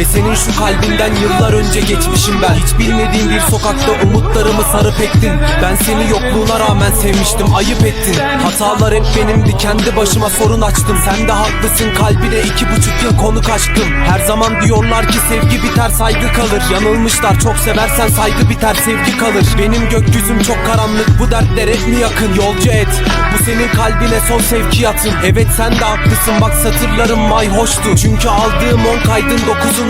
Ve senin şu kalbinden yıllar önce geçmişim ben. Hiç bilmediğim bir sokakta umutlarımı sarıp ektin. Ben seni yokluğuna rağmen sevmiştim ayıp ettin. Hatalar hep benimdi kendi başıma sorun açtım. Sen de haklısın kalbine iki buçuk yıl konu kaçtım Her zaman diyorlar ki sevgi biter saygı kalır. Yanılmışlar çok seversen saygı biter sevgi kalır. Benim gökyüzüm çok karanlık bu dertler hep mi yakın? Yolcu et bu senin kalbine son sevkiyatın Evet sen de haklısın bak satırlarım mayhoştu. Çünkü aldığım on kaydın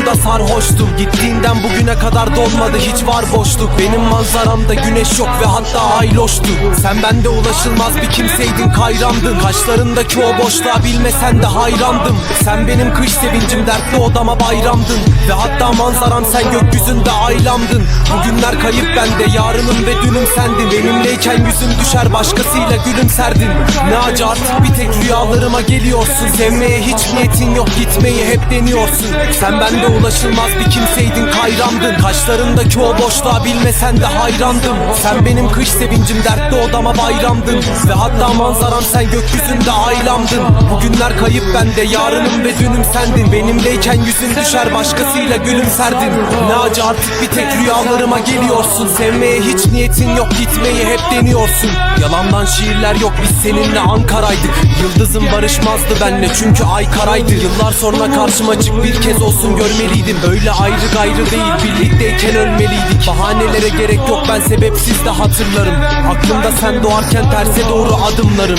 dokuzunda sarhoştum Gittiğinden bugüne kadar dolmadı. Hiç var boşluk. Benim manzaramda güneş yok ve hatta ay loştu Sen bende ulaşılmaz bir kimseydin kayramdın Kaşlarındaki o boşluğa bilmesen de hayrandım. Sen benim kış sevincim dertli odama bayramdın. Ve hatta manzaram sen gökyüzünde aylamdın Bugünler kayıp bende yarınım ve dünüm sendin. Benimleyken yüzüm düşer başkasıyla gülümserdin. Ne acı artık bir tek rüyalarıma geliyorsun. Sevmeye hiç niyetin yok gitmeyi hep deniyorsun Sen bende ulaşılmaz bir kimseydin kayramdın. Kaşlarındaki o boşluğa bilmesen de hayrandım. Sen benim kış sevincim dertli odama bayramdın. Ve hatta manzaram sen gökyüzünde aylamdın Bugünler kayıp bende yarınım ve dünüm sendin. Benimleyken yüzün düşer başkasıyla gülümserdin. Ne acı artık bir tek rüyalarıma geliyorsun. Sevmeye hiç niyetin yok gitmeyi hep deniyorsun. Yalandan şiirler yok biz seninle Ankara'ydık. Yıldızım barışmazdı benle çünkü ay karaydı Yıllar sonra karşıma çık bir kez olsun görmeliydim. Öyle ayrı gayrı değil birlikteyken ölmeliydik. Bahanelere gerek yok ben sebepsiz de hatırlarım. Aklımda sen doğarken terse doğru adımlarım.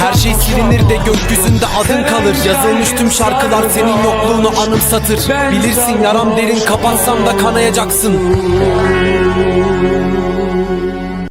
Her şey silinir de gökyüzünde adın kalır. Yazılmış tüm şarkılar senin yokluğunu anımsatır. Bilirsin yaram derin kapansam da kanayacaksın